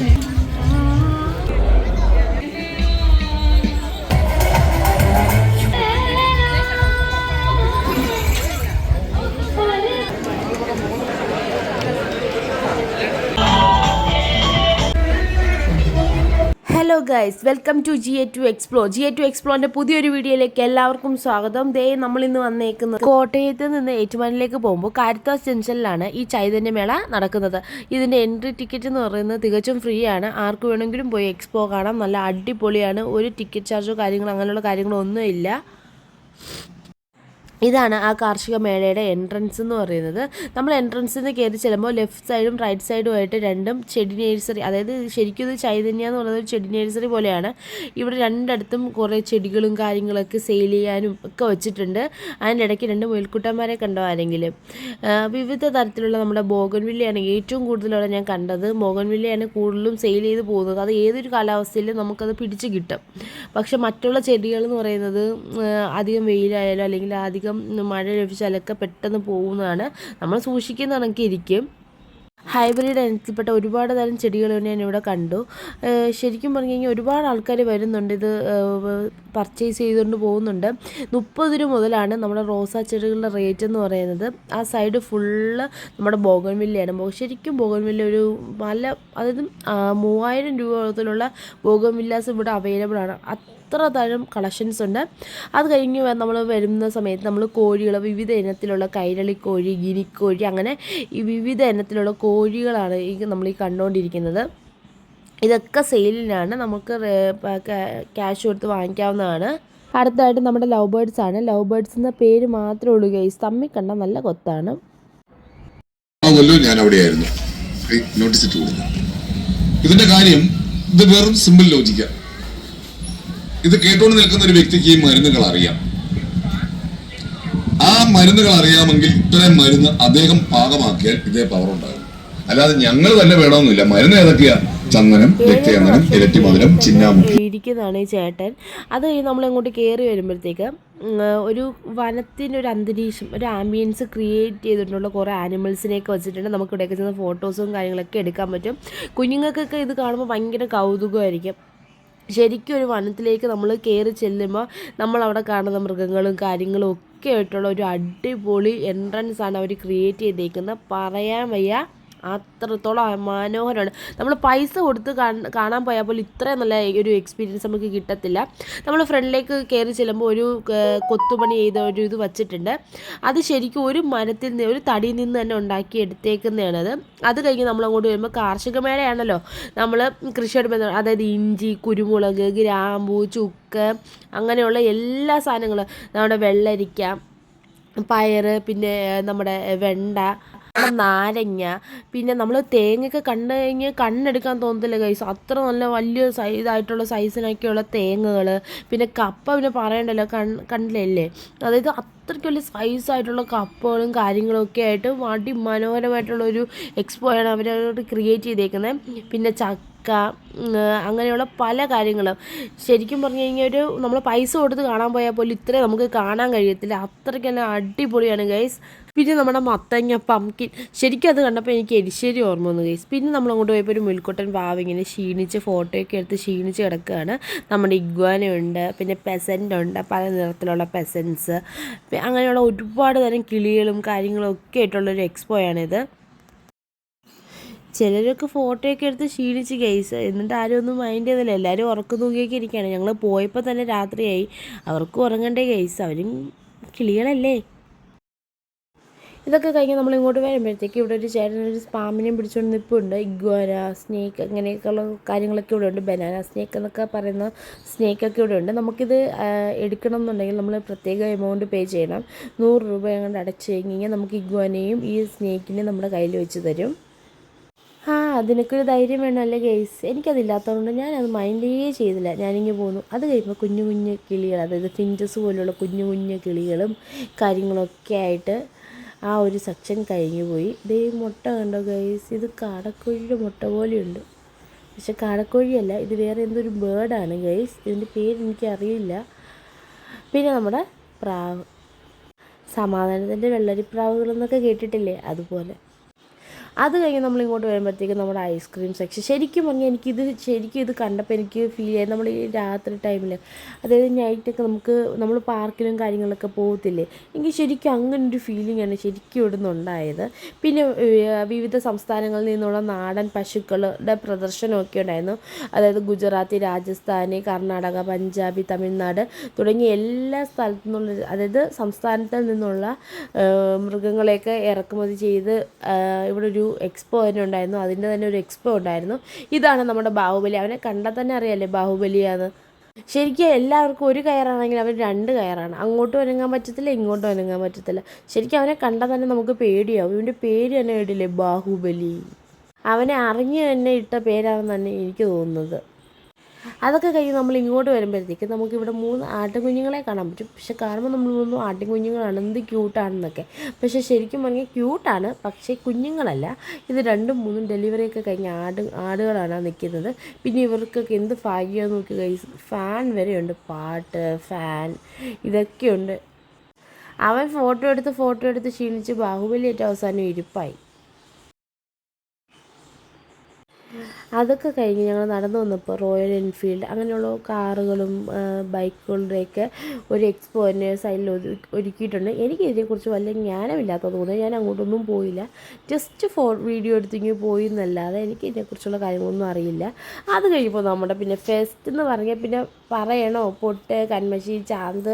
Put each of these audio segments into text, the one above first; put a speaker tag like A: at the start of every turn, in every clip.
A: Okay. Guys welcome to G A to explore G A to എക്സ്പ്ലോറിന്റെ പുതിയൊരു വീഡിയോയിലേക്ക് എല്ലാവർക്കും സ്വാഗതം. ദേ നമ്മൾ ഇന്ന് വന്നേക്കുന്നത് കോട്ടയത്ത് നിന്ന് ഏറ്റുമാനിലേക്ക് പോകുമ്പോൾ കാരിത്താസ് ജംഗ്ഷനിലാണ് ഈ ചൈതന്യമേള നടക്കുന്നത്. ഇതിന്റെ എൻട്രി ടിക്കറ്റ് എന്ന് പറയുന്നത് തികച്ചും ഫ്രീ ആണ്. ആർക്ക് വേണമെങ്കിലും പോയി എക്സ്പോ കാണാം. നല്ല അടിപൊളിയാണ്. ഒരു ടിക്കറ്റ് ചാർജോ കാര്യങ്ങളോ അങ്ങനെയുള്ള കാര്യങ്ങളോ ഒന്നും ഇല്ല ഇതാണ് ആ കാർഷിക മേളയുടെ എൻട്രൻസ് എന്ന് പറയുന്നത്. നമ്മൾ എൻട്രൻസിൽ നിന്ന് കയറി ചെല്ലുമ്പോൾ ലെഫ്റ്റ് സൈഡും റൈറ്റ് സൈഡും ആയിട്ട് രണ്ടും ചെടി നേഴ്സറി അതായത് ശരിക്കും ഇത് ചൈതന്യ എന്ന് പറയുന്നത് ഒരു ചെടി നേഴ്സറി പോലെയാണ്. ഇവിടെ രണ്ടിടത്തും കുറേ ചെടികളും കാര്യങ്ങളൊക്കെ സെയിൽ ചെയ്യാനും ഒക്കെ വെച്ചിട്ടുണ്ട്. അതിന്റെ ഇടയ്ക്ക് രണ്ട് മുയൽക്കുട്ടന്മാരെ കണ്ടോ ആരെങ്കിലും? വിവിധ തരത്തിലുള്ള നമ്മുടെ ബോഗൻവില്ലയാണ് ഏറ്റവും കൂടുതലുള്ള ഞാൻ കണ്ടത്. ബോഗൻവില്ലയാണ് കൂടുതലും സെയിൽ ചെയ്ത് പോകുന്നത്. അത് ഏതൊരു കാലാവസ്ഥയിലും നമുക്കത് പിടിച്ച് കിട്ടും. പക്ഷെ മറ്റുള്ള ചെടികൾ എന്ന് പറയുന്നത് അധികം വെയിലായാലും അല്ലെങ്കിൽ അധികം മഴ ലഭിച്ചാലൊക്കെ പെട്ടെന്ന് പോകുന്നതാണ്. നമ്മൾ സൂക്ഷിക്കുന്ന കണക്ക് ഇരിക്കും. ഹൈബ്രിഡ് ഇനത്തിൽപ്പെട്ട ഒരുപാട് തരം ചെടികൾ ഞാൻ ഇവിടെ കണ്ടു. ശരിക്കും പറഞ്ഞു കഴിഞ്ഞാൽ ഒരുപാട് ആൾക്കാർ വരുന്നുണ്ട്. ഇത് പർച്ചേസ് ചെയ്തുകൊണ്ട് പോകുന്നുണ്ട്. മുപ്പത് രൂപ മുതലാണ് നമ്മുടെ റോസാ ചെടികളുടെ റേറ്റ് എന്ന് പറയുന്നത്. ആ സൈഡ് ഫുള്ള് നമ്മുടെ ബോഗൻവില്ലയാണ് ശരിക്കും ബോഗൻവില്ല ഒരു നല്ല അതായത് മൂവായിരം രൂപ മുതലുള്ള ബോഗൻവില്ലാസ് ഇവിടെ അവൈലബിൾ ആണ്. അത്ര തരം കളക്ഷൻസ് ഉണ്ട്. അത് കഴിഞ്ഞ് നമ്മൾ വരുന്ന സമയത്ത് നമ്മൾ കോഴികൾ വിവിധ ഇനത്തിലുള്ള കൈരളി കോഴി ഗിനിക്കോഴി അങ്ങനെ ഈ വിവിധ ഇനത്തിലുള്ള കോഴികളാണ് ഈ നമ്മൾ ഈ കണ്ടുകൊണ്ടിരിക്കുന്നത് ഇതൊക്കെ സെയിലിനാണ്. നമുക്ക് ക്യാഷ് കൊടുത്ത് വാങ്ങിക്കാവുന്നതാണ്. അടുത്തതായിട്ട് നമ്മുടെ ലവ് ബേർഡ്സ് ആണ്. ലവ് ബേർഡ്സ് എന്ന പേര് മാത്രമേ ഉള്ളൂ ഗൈസ്. തമ്മിൽ കണ്ട നല്ല കൊത്താണ്.
B: ഞാൻ ഇതിന്റെ കാര്യം ഇത് വെറും സിമ്പിൾ ലോജിക്ക ഇത് കേട്ടുകൊണ്ട് നിൽക്കുന്ന ഒരു വ്യക്തിക്ക് ഈ മരുന്നുകൾ അറിയാം. ആ മരുന്നുകൾ അറിയാമെങ്കിൽ ഇത്രയും മരുന്ന് അദ്ദേഹം പാകമാക്കിയാൽ ഇതേ പവർ ഉണ്ടാകും. അല്ലാതെ ഞങ്ങൾ തന്നെ വേണമെന്നില്ല. മരുന്ന് ഏതൊക്കെയാ? ചന്ദനം രക്തചന്ദനം ഇരട്ടി മധുരം ചിന്നാമുഖി.
A: ഇരിക്കുന്നതാണ് ഈ ചേട്ടൻ. അത് കഴിഞ്ഞ് നമ്മൾ അങ്ങോട്ട് കയറി വരുമ്പോഴത്തേക്ക് ഒരു വനത്തിന്റെ ഒരു അന്തരീക്ഷം ഒരു ആംബിയൻസ് ക്രിയേറ്റ് ചെയ്തിട്ടുള്ള കുറേ ആനിമൽസിനെയൊക്കെ വെച്ചിട്ടുണ്ട്. നമുക്ക് ഇവിടെയൊക്കെ ചെന്ന് ഫോട്ടോസും കാര്യങ്ങളൊക്കെ എടുക്കാൻ പറ്റും. കുഞ്ഞുങ്ങൾക്കൊക്കെ ഇത് കാണുമ്പോൾ ഭയങ്കര കൗതുകമായിരിക്കും. ശരിക്കും ഒരു വനത്തിലേക്ക് നമ്മൾ കയറി ചെല്ലുമ്പോൾ നമ്മൾ അവിടെ കാണുന്ന മൃഗങ്ങളും കാര്യങ്ങളും ഒക്കെ ആയിട്ടുള്ള ഒരു അടിപൊളി എൻട്രൻസ് ആണ് അവർ ക്രിയേറ്റ് ചെയ്തേക്കുന്നത് പറയാൻ വയ്യ. അത്രത്തോളം മനോഹരമാണ്. നമ്മൾ പൈസ കൊടുത്ത് കാണ്- കാണാൻ പോയാൽ പോലും ഇത്രയും നല്ല ഒരു എക്സ്പീരിയൻസ് നമുക്ക് കിട്ടത്തില്ല. നമ്മൾ ഫ്രണ്ടിലേക്ക് കയറി ചെല്ലുമ്പോൾ ഒരു കൊത്തുപണി ചെയ്ത ഒരു ഇത് വച്ചിട്ടുണ്ട്. അത് ശരിക്കും ഒരു മരത്തിൽ നിന്ന് ഒരു തടിയിൽ നിന്ന് തന്നെ ഉണ്ടാക്കി എടുത്തേക്കുന്നതാണത് അത് കഴിഞ്ഞ് നമ്മൾ അങ്ങോട്ട് വരുമ്പോൾ കാർഷിക മേളയാണല്ലോ. നമ്മൾ കൃഷിയോട് ബന്ധം അതായത് ഇഞ്ചി കുരുമുളക് ഗ്രാമ്പൂ ചുക്ക് അങ്ങനെയുള്ള എല്ലാ സാധനങ്ങളും. നമ്മുടെ വെള്ളരിക്ക പയറ് പിന്നെ നമ്മുടെ വെണ്ട നാരങ്ങ പിന്നെ നമ്മൾ തേങ്ങയൊക്കെ കണ്ടു കഴിഞ്ഞാൽ കണ്ണെടുക്കാൻ തോന്നത്തില്ല കൈസ് അത്ര നല്ല വലിയ സൈസായിട്ടുള്ള സൈസിനൊക്കെയുള്ള തേങ്ങകൾ പിന്നെ കപ്പ പിന്നെ പറയണ്ടല്ലോ കൺ കണ്ടില്ലേ? അതായത് അത്രയ്ക്ക് വലിയ സൈസായിട്ടുള്ള കപ്പകളും കാര്യങ്ങളും ഒക്കെ ആയിട്ട് അതിമനോഹരമായിട്ടുള്ള ഒരു എക്സ്പോ ആണ് അവരവരോട് ക്രിയേറ്റ് ചെയ്തേക്കുന്നത് പിന്നെ ചക്ക ഉം, അങ്ങനെയുള്ള പല കാര്യങ്ങളും. ശരിക്കും പറഞ്ഞു കഴിഞ്ഞാൽ ഒരു നമ്മൾ പൈസ കൊടുത്ത് കാണാൻ പോയാൽ പോലും ഇത്രയും നമുക്ക് കാണാൻ കഴിയത്തില്ല. അത്രയ്ക്ക് തന്നെ അടിപൊളിയാണ് ഗൈസ് പിന്നെ നമ്മുടെ മത്തങ്ങ പംകിൻ ശരിക്കും അത് കണ്ടപ്പോൾ എനിക്ക് എരിശ്ശേരി ഓർമ്മ വന്നു ഗൈസ് പിന്നെ നമ്മൾ അങ്ങോട്ട് പോയപ്പോൾ ഒരു മുൽക്കൊട്ടൻ പാവ ഇങ്ങനെ ക്ഷീണിച്ച് ഫോട്ടോയൊക്കെ എടുത്ത് ക്ഷീണിച്ച് കിടക്കുകയാണ് നമ്മുടെ ഇഗ്വാനയുണ്ട് പിന്നെ പെസന്റ് ഉണ്ട് പല നിറത്തിലുള്ള പെസൻസ് അങ്ങനെയുള്ള ഒരുപാട് തരം കിളികളും കാര്യങ്ങളും ഒക്കെ ആയിട്ടുള്ളൊരു എക്സ്പോയാണിത് ചിലരൊക്കെ ഫോട്ടോയൊക്കെ എടുത്ത് ക്ഷീണിച്ച് ഗൈസ് എന്നിട്ട് ആരും ഒന്നും മൈൻഡ് ചെയ്തില്ല എല്ലാവരും ഉറക്കം തൂങ്ങിയൊക്കെ ഇരിക്കുകയാണ്. ഞങ്ങൾ പോയപ്പോൾ തന്നെ രാത്രിയായി. അവർക്കും ഉറങ്ങണ്ടേ ഗൈസ് അവരും കിളികളല്ലേ ഇതൊക്കെ കഴിഞ്ഞ് നമ്മൾ ഇങ്ങോട്ട് വരുമ്പോഴത്തേക്ക് ഇവിടെ ഒരു ചേട്ടൻ ഒരു സ്പാമിനെയും പിടിച്ചുകൊണ്ട് നിൽപ്പുണ്ട് ഇഗ്വാന സ്നേക്ക് അങ്ങനെയൊക്കെയുള്ള കാര്യങ്ങളൊക്കെ ഇവിടെ ഉണ്ട്. ബനാന സ്നേക്ക് എന്നൊക്കെ പറയുന്ന സ്നേക്കൊക്കെ ഇവിടെ ഉണ്ട്. നമുക്കിത് എടുക്കണം എന്നുണ്ടെങ്കിൽ നമ്മൾ പ്രത്യേക എമൗണ്ട് പേ ചെയ്യണം. നൂറ് രൂപ അങ്ങോട്ട് അടച്ചു കഴിഞ്ഞ് കഴിഞ്ഞാൽ നമുക്ക് ഇഗ്വാനയും ഈ സ്നേക്കിനെയും നമ്മുടെ കയ്യിൽ വെച്ച് തരും. അതിനൊക്കെ ഒരു ധൈര്യം വേണമല്ലേ ഗെയ്സ് എനിക്കതില്ലാത്തതുകൊണ്ട് ഞാനത് മൈൻഡേ ചെയ്തില്ല. ഞാനിങ്ങനെ പോന്നു. അത് കഴിയുമ്പോൾ കുഞ്ഞു കുഞ്ഞു കിളികൾ അതായത് ഫിഞ്ചസ് പോലുള്ള കുഞ്ഞു കുഞ്ഞു കിളികളും കാര്യങ്ങളൊക്കെ ആയിട്ട് ആ ഒരു സെക്ഷൻ കഴിഞ്ഞു പോയി. ദേ മുട്ട കണ്ടോ ഗൈസ് ഇത് കാടക്കോഴിയുടെ മുട്ട പോലെയുണ്ട്. പക്ഷെ കാടക്കോഴിയല്ല ഇത് വേറെ എന്തൊരു ബേർഡാണ് ഗൈസ് ഇതിന്റെ പേര് എനിക്കറിയില്ല. പിന്നെ നമ്മുടെ പ്രാവ് സമാധാനത്തിന്റെ വെള്ളരിപ്രാവുകളെന്നൊക്കെ കേട്ടിട്ടില്ലേ? അതുപോലെ. അത് കഴിഞ്ഞ് നമ്മൾ ഇങ്ങോട്ട് വരുമ്പോഴത്തേക്കും നമ്മുടെ ഐസ്ക്രീം സെക്ഷൻ ശരിക്കും പറഞ്ഞാൽ എനിക്കിത് ശരിക്കും ഇത് കണ്ടപ്പോൾ എനിക്ക് ഫീൽ ചെയ്യാം. നമ്മൾ ഈ രാത്രി ടൈമിൽ അതായത് നൈറ്റൊക്കെ നമുക്ക് നമ്മൾ പാർക്കിലും കാര്യങ്ങളൊക്കെ പോകത്തില്ലേ എനിക്ക് ശരിക്കും അങ്ങനെ ഒരു ഫീലിംഗ് ആണ് ശരിക്കും ഇവിടുന്ന് പിന്നെ വിവിധ സംസ്ഥാനങ്ങളിൽ നിന്നുള്ള നാടൻ പശുക്കളുടെ പ്രദർശനമൊക്കെ ഉണ്ടായിരുന്നു. അതായത് ഗുജറാത്തി രാജസ്ഥാനി കർണാടക പഞ്ചാബി തമിഴ്നാട് തുടങ്ങിയ എല്ലാ സ്ഥലത്തു നിന്നുള്ള അതായത് സംസ്ഥാനത്തിൽ നിന്നുള്ള മൃഗങ്ങളെയൊക്കെ ഇറക്കുമതി ചെയ്ത് ഇവിടെ ഒരു എക്സ്പോ തന്നെ ഉണ്ടായിരുന്നു. അതിന്റെ തന്നെ ഒരു എക്സ്പോ ഉണ്ടായിരുന്നു. ഇതാണ് നമ്മുടെ ബാഹുബലി. അവനെ കണ്ടാൽ തന്നെ അറിയാമല്ലേ ബാഹുബലിയാണ് ശരിക്കും എല്ലാവർക്കും ഒരു കയറാണെങ്കിൽ അവൻ രണ്ട് കയറാണ്. അങ്ങോട്ടും അനങ്ങാൻ പറ്റത്തില്ല ഇങ്ങോട്ടും അനങ്ങാൻ പറ്റത്തില്ല. ശരിക്കും അവനെ കണ്ടാൽ തന്നെ നമുക്ക് പേടിയാവും. ഇവന്റെ പേര് തന്നെ കേട്ടില്ലേ? ബാഹുബലി. അവനെ അറിഞ്ഞു തന്നെ ഇട്ട പേരാണെന്ന് തന്നെ എനിക്ക് തോന്നുന്നത്. അതൊക്കെ കഴിഞ്ഞ് നമ്മൾ ഇങ്ങോട്ട് വരുമ്പോഴത്തേക്കും നമുക്കിവിടെ മൂന്ന് ആട്ടിൻകുഞ്ഞുങ്ങളെ കാണാൻ പറ്റും. പക്ഷെ കാണുമ്പോൾ നമ്മൾ തോന്നുന്നു ആട്ടിൻകുഞ്ഞുങ്ങളാണ് എന്ത് ക്യൂട്ടാണെന്നൊക്കെ. പക്ഷേ ശരിക്കും പറഞ്ഞാൽ ക്യൂട്ടാണ്. പക്ഷേ കുഞ്ഞുങ്ങളല്ല. ഇത് രണ്ടും മൂന്നും ഡെലിവറിയൊക്കെ കഴിഞ്ഞ ആട് ആടുകളാണ് നിൽക്കുന്നത്. പിന്നെ ഇവർക്കൊക്കെ എന്ത് ഭാഗ്യമെന്ന് നോക്കി കൈസ് ഫാൻ വരെയുണ്ട്. പാട്ട് ഫാൻ ഇതൊക്കെയുണ്ട്. അവൻ ഫോട്ടോ എടുത്ത് ഫോട്ടോ എടുത്ത് ക്ഷീണിച്ച് ബാഹുബലി ഏറ്റവും അവസാനം ഇരിപ്പായി. അതൊക്കെ കഴിഞ്ഞ് ഞങ്ങൾ നടന്നു വന്നപ്പോൾ റോയൽ എൻഫീൽഡ് അങ്ങനെയുള്ള കാറുകളും ബൈക്കുകളുടെയൊക്കെ ഒരു എക്സ്പോ തന്നെ സൈഡിൽ ഒരുക്കിയിട്ടുണ്ട്. എനിക്ക് ഇതിനെക്കുറിച്ച് വലിയ ജ്ഞാനമില്ലാത്തത് കൊണ്ട് ഞാൻ അങ്ങോട്ടൊന്നും പോയില്ല. ജസ്റ്റ് ഫോ വീഡിയോ എടുത്തിങ്ങി പോയി എന്നല്ലാതെ എനിക്ക് ഇതിനെക്കുറിച്ചുള്ള കാര്യങ്ങളൊന്നും അറിയില്ല. അത് കഴിയുമ്പോൾ നമ്മുടെ പിന്നെ ഫെസ്റ്റ് എന്ന് പറഞ്ഞാൽ പിന്നെ പറയണോ? പൊട്ട് കന്മശി ചാന്ത്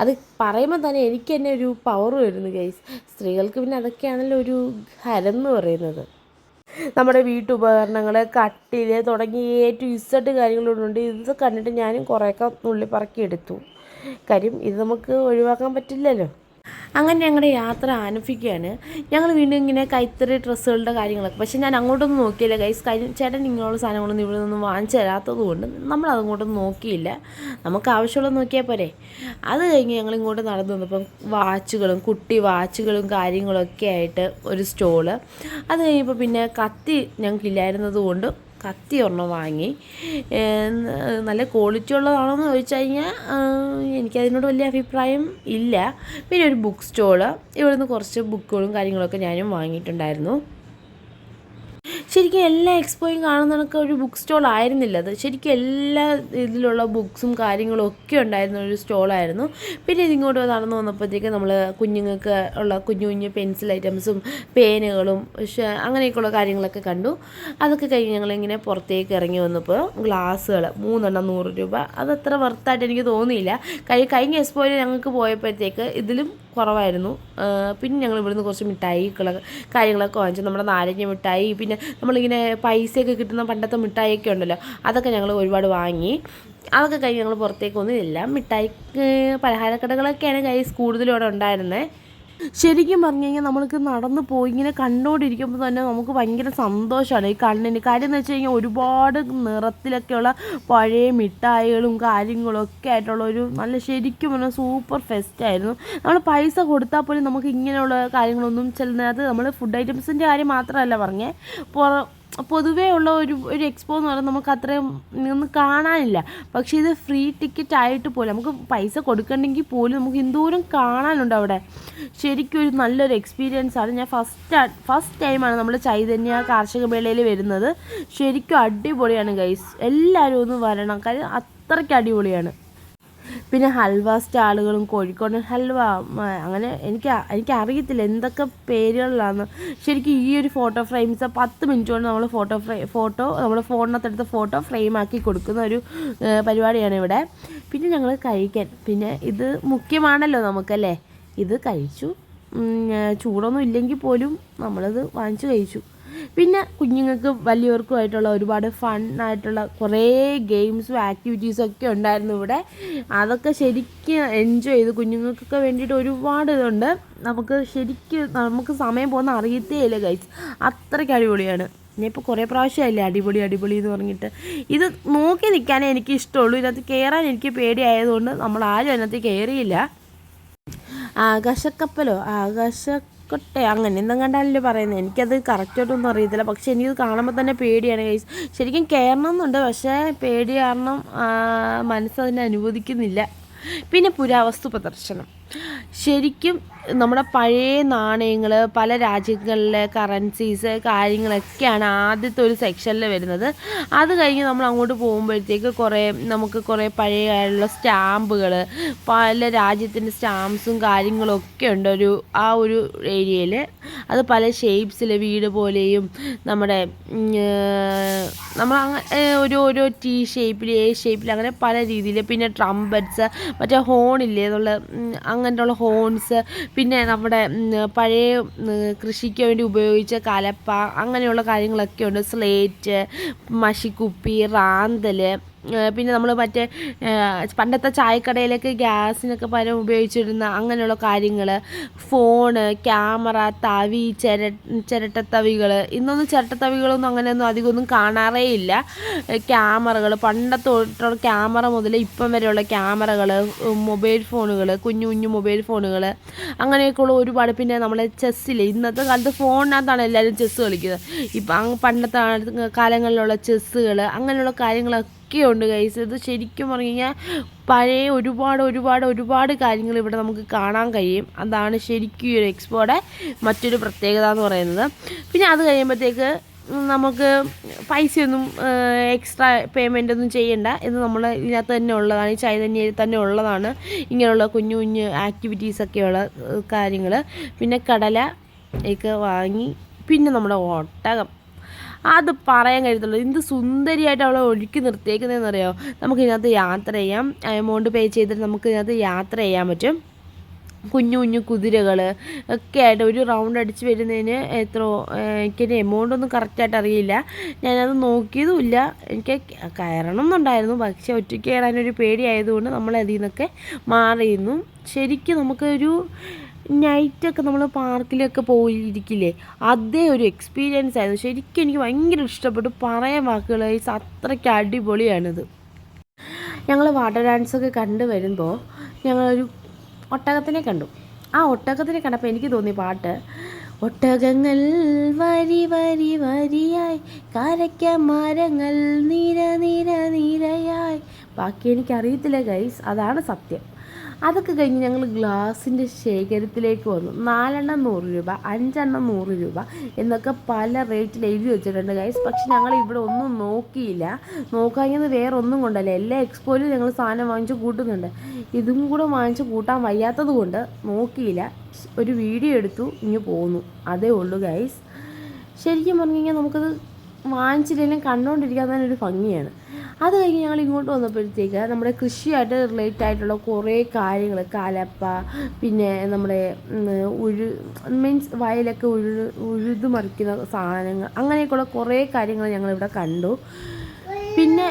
A: അത് പറയുമ്പോൾ തന്നെ എനിക്ക് തന്നെ ഒരു പവർ വരുന്നു ഗൈസ് സ്ത്രീകൾക്ക് പിന്നെ അതൊക്കെയാണല്ലോ ഒരു ഹരം എന്ന് പറയുന്നത്. നമ്മുടെ വീട്ടുപകരണങ്ങൾ കട്ടിൽ തുടങ്ങി എ ടു കാര്യങ്ങളുണ്ട് ഇത് കണ്ടിട്ട് ഞാനും കുറേയൊക്കെ നുള്ളിപ്പറക്കി എടുത്തു കാര്യം ഇത് നമുക്ക് ഒഴിവാക്കാൻ പറ്റില്ലല്ലോ. അങ്ങനെ ഞങ്ങളുടെ യാത്ര ആരംഭിക്കുകയാണ്. ഞങ്ങൾ വീണ്ടും ഇങ്ങനെ കൈത്തറി ഡ്രസ്സുകളുടെ കാര്യങ്ങളൊക്കെ. പക്ഷേ ഞാൻ അങ്ങോട്ടൊന്നും നോക്കിയില്ല ഗൈസ് കാര്യം ചേട്ടൻ ഇങ്ങനെയുള്ള സാധനങ്ങളൊന്നും ഇവിടെ നിന്നും വാങ്ങിച്ചു തരാത്തത് കൊണ്ട് നമ്മൾ അതങ്ങോട്ടൊന്നും നോക്കിയില്ല. നമുക്ക് ആവശ്യമുള്ള നോക്കിയാൽ പോരെ. അത് കഴിഞ്ഞ് ഞങ്ങൾ ഇങ്ങോട്ട് നടന്നു വന്നപ്പം വാച്ചുകളും കുട്ടി വാച്ചുകളും കാര്യങ്ങളൊക്കെ ആയിട്ട് ഒരു സ്റ്റോൾ. അത് കഴിഞ്ഞപ്പോൾ പിന്നെ കത്തി ഞങ്ങൾക്കില്ലായിരുന്നത് കൊണ്ട് കത്തി ഒരെണ്ണം വാങ്ങി നല്ല ക്വാളിറ്റി ഉള്ളതാണോ എന്ന് ചോദിച്ചു കഴിഞ്ഞാൽ എനിക്കതിനോട് വലിയ അഭിപ്രായം ഇല്ല. പിന്നെ ഒരു ബുക്ക് സ്റ്റോൾ ഇവിടുന്ന് കുറച്ച് ബുക്കുകളും കാര്യങ്ങളൊക്കെ ഞാനും വാങ്ങിയിട്ടുണ്ടായിരുന്നു. ശരിക്കും എല്ലാ എക്സ്പോയും കാണുന്നതൊക്കെ ഒരു ബുക്ക് സ്റ്റോൾ ആയിരുന്നില്ല. അത് ശരിക്കും എല്ലാ ഇതിലുള്ള ബുക്സും കാര്യങ്ങളും ഒക്കെ ഉണ്ടായിരുന്ന ഒരു സ്റ്റോളായിരുന്നു പിന്നെ ഇതിങ്ങോട്ട് നടന്നു വന്നപ്പോഴത്തേക്ക് നമ്മൾ കുഞ്ഞുങ്ങൾക്ക് ഉള്ള കുഞ്ഞു കുഞ്ഞു പെൻസിൽ ഐറ്റംസും പേനകളും പക്ഷേ അങ്ങനെയൊക്കെയുള്ള കാര്യങ്ങളൊക്കെ കണ്ടു. അതൊക്കെ കഴിഞ്ഞ് ഞങ്ങളിങ്ങനെ പുറത്തേക്ക് ഇറങ്ങി വന്നപ്പോൾ ഗ്ലാസ്സുകൾ മൂന്നെണ്ണം നൂറ് രൂപ. അത് അത്ര വർത്തായിട്ട് എനിക്ക് തോന്നിയില്ല. കഴി കഴിഞ്ഞ എക്സ്പോയിൽ ഞങ്ങൾക്ക് പോയപ്പോഴത്തേക്ക് ഇതിലും കുറവായിരുന്നു. പിന്നെ ഞങ്ങൾ ഇവിടുന്ന് കുറച്ച് മിഠായികളൊക്കെ കാര്യങ്ങളൊക്കെ വാങ്ങിച്ചു. നമ്മുടെ നാരങ്ങ മിഠായി പിന്നെ നമ്മളിങ്ങനെ പൈസയൊക്കെ കിട്ടുന്ന പണ്ടത്തെ മിഠായിയൊക്കെ ഉണ്ടല്ലോ അതൊക്കെ ഞങ്ങൾ ഒരുപാട് വാങ്ങി. അതൊക്കെ കഴിഞ്ഞ് ഞങ്ങൾ പുറത്തേക്കൊന്നും ഇല്ല. മിഠായി പലഹാരക്കടകളൊക്കെയാണ് കൈസ് കൂടുതലും അവിടെ ഉണ്ടായിരുന്നത് ശരിക്കും പറഞ്ഞു കഴിഞ്ഞാൽ നമ്മൾക്ക് നടന്നു പോയി ഇങ്ങനെ കണ്ടുകൊണ്ടിരിക്കുമ്പോൾ തന്നെ നമുക്ക് ഭയങ്കര സന്തോഷമാണ്. ഈ കണ്ണിന് കാര്യം എന്ന് വെച്ച് കഴിഞ്ഞാൽ ഒരുപാട് നിറത്തിലൊക്കെയുള്ള പഴയ മിഠായികളും കാര്യങ്ങളും ഒക്കെ ആയിട്ടുള്ള ഒരു നല്ല ശരിക്കും പറഞ്ഞാൽ സൂപ്പർ ഫെസ്റ്റ് ആയിരുന്നു. നമ്മൾ പൈസ കൊടുത്താൽ പോലും നമുക്ക് ഇങ്ങനെയുള്ള കാര്യങ്ങളൊന്നും ചെല്ലുന്നത് നമ്മൾ ഫുഡ് ഐറ്റംസിന്റെ കാര്യം മാത്രമല്ല പറഞ്ഞേ. പുറ പൊതുവേ ഉള്ള ഒരു ഒരു എക്സ്പോ എന്ന് പറയുന്നത് നമുക്ക് അത്രയും ഒന്ന് കാണാനില്ല. പക്ഷേ ഇത് ഫ്രീ ടിക്കറ്റ് ആയിട്ട് പോലും നമുക്ക് പൈസ കൊടുക്കണമെങ്കിൽ പോലും നമുക്ക് എന്തോരം കാണാനുണ്ട് അവിടെ. ശരിക്കും ഒരു നല്ലൊരു എക്സ്പീരിയൻസ് ആണ്. ഞാൻ ഫസ്റ്റ് ഫസ്റ്റ് ടൈമാണ് നമ്മൾ ചൈതന്യ കാർഷിക മേളയിൽ വരുന്നത്. ശരിക്കും അടിപൊളിയാണ് ഗൈസ് എല്ലാവരും ഒന്ന് വരണം. കാര്യം അത്രയ്ക്ക് അടിപൊളിയാണ്. പിന്നെ ഹൽവ സ്റ്റാളുകളും കോഴിക്കോടൻ ഹൽവ അങ്ങനെ എനിക്ക് എനിക്കറിയത്തില്ല എന്തൊക്കെ പേരുകളിലാണ്. ശരിക്കും ഈ ഒരു ഫോട്ടോ ഫ്രെയിംസ് പത്ത് മിനിറ്റ് കൊണ്ട് നമ്മൾ ഫോട്ടോ ഫ്രെ ഫോട്ടോ നമ്മുടെ ഫോണിനകത്തെടുത്ത ഫോട്ടോ ഫ്രെയിം ആക്കി കൊടുക്കുന്ന ഒരു പരിപാടിയാണ് ഇവിടെ. പിന്നെ ഞങ്ങൾ കഴിക്കാൻ പിന്നെ ഇത് മുഖ്യമാണല്ലോ നമുക്കല്ലേ? ഇത് കഴിച്ചു. ചൂടൊന്നും ഇല്ലെങ്കിൽ പോലും നമ്മളത് വാങ്ങിച്ചു കഴിച്ചു. പിന്നെ കുഞ്ഞുങ്ങൾക്ക് വലിയവർക്കുമായിട്ടുള്ള ഒരുപാട് ഫൺ ആയിട്ടുള്ള കുറേ ഗെയിംസും ആക്ടിവിറ്റീസും ഒക്കെ ഉണ്ടായിരുന്നു ഇവിടെ. അതൊക്കെ ശരിക്കും എൻജോയ് ചെയ്തു. കുഞ്ഞുങ്ങൾക്കൊക്കെ വേണ്ടിയിട്ട് ഒരുപാട് ഇതുണ്ട്. നമുക്ക് ശരിക്കും നമുക്ക് സമയം പോകുന്ന അറിയത്തേ ഇല്ല ഗൈസ് അത്രയ്ക്ക് അടിപൊളിയാണ്. ഞാനിപ്പോൾ കുറേ പ്രാവശ്യമായില്ലേ? അടിപൊളി അടിപൊളി എന്ന് പറഞ്ഞിട്ട്. ഇത് നോക്കി നിൽക്കാനേ എനിക്ക് ഇഷ്ടമുള്ളൂ. ഇതിനകത്ത് കയറാൻ എനിക്ക് പേടിയായതുകൊണ്ട് നമ്മൾ ആരും അതിനകത്ത് കയറിയില്ല ആകാശക്കപ്പലോ? ആകാശക്കൊട്ടെ അങ്ങനെ എന്തും കണ്ടാലല്ലേ പറയുന്നത് എനിക്കത് കറക്റ്റായിട്ടൊന്നും അറിയത്തില്ല. പക്ഷെ എനിക്കത് കാണുമ്പോൾ തന്നെ പേടിയാണ് ഗൈസ് ശരിക്കും കയറണം എന്നുണ്ട് പക്ഷേ പേടി കാരണം മനസ്സതിനെ അനുവദിക്കുന്നില്ല. പിന്നെ പുരാവസ്തു പ്രദർശനം. ശരിക്കും നമ്മുടെ പഴയ നാണയങ്ങൾ പല രാജ്യങ്ങളിലെ കറൻസീസ് കാര്യങ്ങളൊക്കെയാണ് ആദ്യത്തെ ഒരു സെക്ഷനിൽ വരുന്നത്. അത് കഴിഞ്ഞ് നമ്മൾ അങ്ങോട്ട് പോകുമ്പോഴത്തേക്ക് കുറേ നമുക്ക് കുറേ പഴയ കാലമുള്ള സ്റ്റാമ്പുകൾ പല രാജ്യത്തിന്റെ സ്റ്റാമ്പ്സും കാര്യങ്ങളൊക്കെ ഉണ്ട് ഒരു ആ ഒരു ഏരിയയിൽ അത് പല ഷേപ്സിൽ വീട് പോലെയും നമ്മുടെ നമ്മൾ ഒരു ഓരോ ടി ഷേപ്പിൽ എ ഷേപ്പിൽ അങ്ങനെ പല രീതിയിൽ പിന്നെ ട്രംപറ്റ്സ് മറ്റേ ഹോണില്ലേ എന്നുള്ള അങ്ങനെയുള്ള ഹോൺസ് പിന്നെ നമ്മുടെ പഴയ കൃഷിക്ക് വേണ്ടി ഉപയോഗിച്ച കലപ്പ അങ്ങനെയുള്ള കാര്യങ്ങളൊക്കെ ഉണ്ട്. സ്ലേറ്റ് മഷിക്കുപ്പി റാന്തൽ പിന്നെ നമ്മൾ മറ്റേ പണ്ടത്തെ ചായക്കടയിലൊക്കെ ഗ്യാസിനൊക്കെ പകരം ഉപയോഗിച്ചിരുന്ന അങ്ങനെയുള്ള കാര്യങ്ങൾ ഫോണ് ക്യാമറ തവി ചിര ചിരട്ടത്തവികൾ. ഇന്നൊന്നും ചിരട്ടത്തവികളൊന്നും അങ്ങനെയൊന്നും അധികമൊന്നും കാണാറേ ഇല്ല. ക്യാമറകൾ പണ്ടത്തെ തൊട്ടുള്ള ക്യാമറ മുതൽ ഇപ്പം വരെയുള്ള ക്യാമറകൾ മൊബൈൽ ഫോണുകൾ കുഞ്ഞു കുഞ്ഞു മൊബൈൽ ഫോണുകൾ അങ്ങനെയൊക്കെയുള്ള ഒരുപാട് പിന്നെ നമ്മളെ ചെസ്സിൽ ഇന്നത്തെ കാലത്ത് ഫോണിനകത്താണ് എല്ലാവരും ചെസ്സ് കളിക്കുന്നത്. ഇപ്പം പണ്ടത്തെ കാലങ്ങളിലുള്ള ചെസ്സുകൾ അങ്ങനെയുള്ള കാര്യങ്ങളൊക്കെ ഉണ്ട് കൈസ് ഇത് ശരിക്കും പറഞ്ഞു കഴിഞ്ഞാൽ പഴയ ഒരുപാട് ഒരുപാട് ഒരുപാട് കാര്യങ്ങൾ ഇവിടെ നമുക്ക് കാണാൻ കഴിയും. അതാണ് ശരിക്കും ഈ ഒരു എക്സ്പോയുടെ മറ്റൊരു പ്രത്യേകത എന്ന് പറയുന്നത്. പിന്നെ അത് കഴിയുമ്പോഴത്തേക്ക് നമുക്ക് പൈസയൊന്നും എക്സ്ട്രാ പേയ്മെന്റ് ഒന്നും ചെയ്യണ്ട. ഇത് നമ്മൾ ഇതിനകത്ത് തന്നെ ഉള്ളതാണ്. ഈ ചൈതന്യയിൽ തന്നെ ഉള്ളതാണ്. ഇങ്ങനെയുള്ള കുഞ്ഞു കുഞ്ഞു ആക്ടിവിറ്റീസൊക്കെയുള്ള കാര്യങ്ങൾ പിന്നെ കടല ഒക്കെ വാങ്ങി. പിന്നെ നമ്മുടെ ഒട്ടകം. അത് പറയാൻ കഴിയത്തുള്ളൂ. എന്ത് സുന്ദരിയായിട്ട് അവളെ ഒഴുക്കി നിർത്തിയേക്കുന്നതെന്ന് അറിയോ നമുക്ക് ഇതിനകത്ത് യാത്ര ചെയ്യാം. എമൗണ്ട് പേ ചെയ്തിട്ട് നമുക്ക് ഇതിനകത്ത് യാത്ര ചെയ്യാൻ പറ്റും. കുഞ്ഞു കുഞ്ഞു കുതിരകൾ ഒക്കെ ആയിട്ട് ഒരു റൗണ്ട് അടിച്ച് വരുന്നതിന് എത്ര എനിക്ക് എമൗണ്ട് ഒന്നും കറക്റ്റായിട്ട് അറിയില്ല. ഞാനത് നോക്കിയതുമില്ല. എനിക്ക് കയറണം എന്നുണ്ടായിരുന്നു പക്ഷേ ഒറ്റയ്ക്ക് കയറാനൊരു പേടിയായതുകൊണ്ട് നമ്മൾ അതിൽ നിന്നൊക്കെ മാറിയിരുന്നു. ശരിക്കും നമുക്കൊരു നൈറ്റൊക്കെ നമ്മൾ പാർക്കിലൊക്കെ പോയിരിക്കില്ലേ അതേ ഒരു എക്സ്പീരിയൻസ് ആയിരുന്നു. ശരിക്കും എനിക്ക് ഭയങ്കര ഇഷ്ടപ്പെട്ടു. പറയാൻ വാക്കുകളായി അത്രയ്ക്ക് അടിപൊളിയാണിത്. ഞങ്ങൾ വാട്ടർ ഡാൻസൊക്കെ കണ്ടു വരുമ്പോൾ ഞങ്ങളൊരു ഒട്ടകത്തിനെ കണ്ടു. ആ ഒട്ടകത്തിനെ കണ്ടപ്പോൾ എനിക്ക് തോന്നി പാട്ട് ഒട്ടകങ്ങൾ വരി വരി വരിയായി കരയ്ക്ക മരങ്ങൾ നിര നിര നിരയായി. ബാക്കി എനിക്കറിയത്തില്ല ഗൈസ് അതാണ് സത്യം. അതൊക്കെ കഴിഞ്ഞ് ഞങ്ങൾ ഗ്ലാസിന്റെ ശേഖരത്തിലേക്ക് വന്നു. നാലെണ്ണം നൂറ് രൂപ അഞ്ചെണ്ണം നൂറ് രൂപ എന്നൊക്കെ പല റേറ്റിൽ എഴുതി വെച്ചിട്ടുണ്ട് ഗൈസ് പക്ഷെ ഞങ്ങൾ ഇവിടെ ഒന്നും നോക്കിയില്ല. നോക്കാഞ്ഞത് വേറെ ഒന്നും കൊണ്ടല്ല. എല്ലാ എക്സ്പോയിലും ഞങ്ങൾ സാധനം വാങ്ങിച്ച് കൂട്ടുന്നുണ്ട്. ഇതും കൂടെ വാങ്ങിച്ച് കൂട്ടാൻ വയ്യാത്തത് കൊണ്ട് നോക്കിയില്ല. ഒരു വീഡിയോ എടുത്തു ഇങ്ങ് പോന്നു. അതേ ഉള്ളൂ ഗൈസ് ശരിക്കും പറഞ്ഞു കഴിഞ്ഞാൽ നമുക്കത് വാങ്ങിച്ചില്ലെങ്കിലും കണ്ടുകൊണ്ടിരിക്കാൻ തന്നെ ഒരു ഭംഗിയാണ്. അത് കഴിഞ്ഞ് ഞങ്ങൾ ഇങ്ങോട്ട് വന്നപ്പോഴത്തേക്ക് നമ്മുടെ കൃഷിയായിട്ട് റിലേറ്റഡ് ആയിട്ടുള്ള കുറേ കാര്യങ്ങൾ കലപ്പ പിന്നെ നമ്മുടെ ഉഴു മീൻസ് വയലൊക്കെ ഉഴു ഉഴുതു മറിക്കുന്ന സാധനങ്ങൾ അങ്ങനെയൊക്കെയുള്ള കുറേ കാര്യങ്ങൾ ഞങ്ങളിവിടെ കണ്ടു. പിന്നെ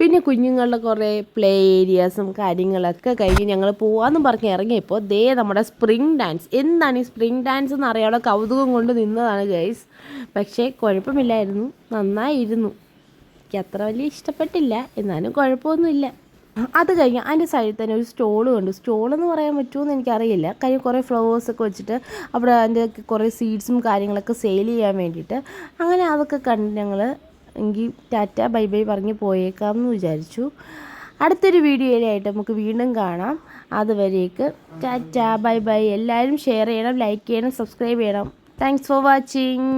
A: പിന്നെ കുഞ്ഞുങ്ങളുടെ കുറേ പ്ലേ ഏരിയാസും കാര്യങ്ങളൊക്കെ കഴിഞ്ഞ് ഞങ്ങൾ പോവാന്ന് പറഞ്ഞ് ഇറങ്ങിയപ്പോൾ ദേ നമ്മുടെ സ്പ്രിംഗ് ഡാൻസ് എന്താണ് ഈ സ്പ്രിങ് ഡാൻസ് എന്ന് അറിയാതെ കൗതുകം കൊണ്ട് നിന്നതാണ് ഗൈസ് പക്ഷേ കുഴപ്പമില്ലായിരുന്നു. നന്നായിരുന്നു. എനിക്ക് അത്ര വലിയ ഇഷ്ടപ്പെട്ടില്ല. എന്നാലും കുഴപ്പമൊന്നുമില്ല. അത് കഴിഞ്ഞ് അതിന്റെ സൈഡിൽ തന്നെ ഒരു സ്റ്റോൾ കണ്ടു. സ്റ്റോൾ എന്ന് പറയാൻ പറ്റുമെന്ന് എനിക്കറിയില്ല. കാര്യം കുറേ ഫ്ലവേഴ്സ് ഒക്കെ വെച്ചിട്ട് അവിടെ അതിന്റെ കുറേ സീഡ്സും കാര്യങ്ങളൊക്കെ സെയിൽ ചെയ്യാൻ വേണ്ടിയിട്ട് അങ്ങനെ അതൊക്കെ കണ്ട് ഞങ്ങൾ എങ്കിൽ ടാറ്റ ബൈ ബൈ പറഞ്ഞ് പോയേക്കാം എന്ന് വിചാരിച്ചു. അടുത്തൊരു വീഡിയോയിലായിട്ട് നമുക്ക് വീണ്ടും കാണാം. അതുവരേക്ക് ടാറ്റ ബൈ ബൈ. എല്ലാവരും ഷെയർ ചെയ്യണം ലൈക്ക് ചെയ്യണം സബ്സ്ക്രൈബ് ചെയ്യണം. Thanks for watching